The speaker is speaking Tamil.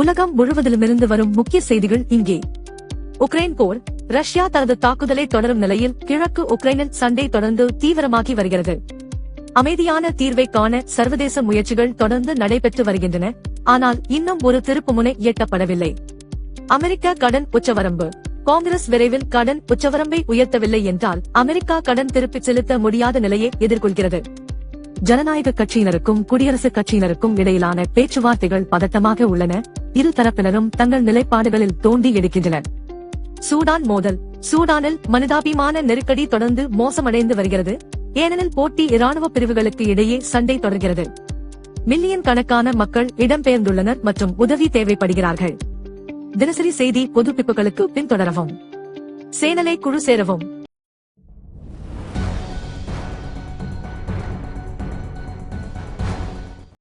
உலகம் முழுவதிலுமிருந்து வரும் முக்கிய செய்திகள் இங்கே. உக்ரைன் போர் ரஷ்யா தனது தாக்குதலை தொடரும் நிலையில் கிழக்கு உக்ரைனில் சண்டை தொடர்ந்து தீவிரமாகி வருகிறது. அமைதியான தீர்வை காண சர்வதேச முயற்சிகள் தொடர்ந்து நடைபெற்று வருகின்றன ஆனால் இன்னும் ஒரு திருப்புமுனை எட்டப்படவில்லை. அமெரிக்க கடன் உச்சவரம்பு. காங்கிரஸ் விரைவில் கடன் உச்சவரம்பை உயர்த்தவில்லை என்றால் அமெரிக்கா கடன் திருப்பிச் செலுத்த முடியாத நிலையை எதிர்கொள்கிறது. ஜனநாயக கட்சியினருக்கும் குடியரசுக் கட்சியினருக்கும் இடையிலான பேச்சுவார்த்தைகள் பதட்டமாக உள்ளன. இரு தரப்பினரும் தங்கள் நிலைப்பாடுகளில் தோண்டி எடுக்கின்றனர். சூடான் மோதல். சூடானில் மனிதாபிமான நெருக்கடி தொடர்ந்து மோசமடைந்து வருகிறது. ஏனெனில் போட்டி இராணுவ பிரிவுகளுக்கு இடையே சண்டை தொடர்கிறது. மில்லியன் கணக்கான மக்கள் இடம்பெயர்ந்துள்ளனர் மற்றும் உதவி தேவைப்படுகிறார்கள். தினசரி செய்தி புதுப்பிப்புகளுக்கு பின்தொடரவும். சேனலை குழு சேரவும்.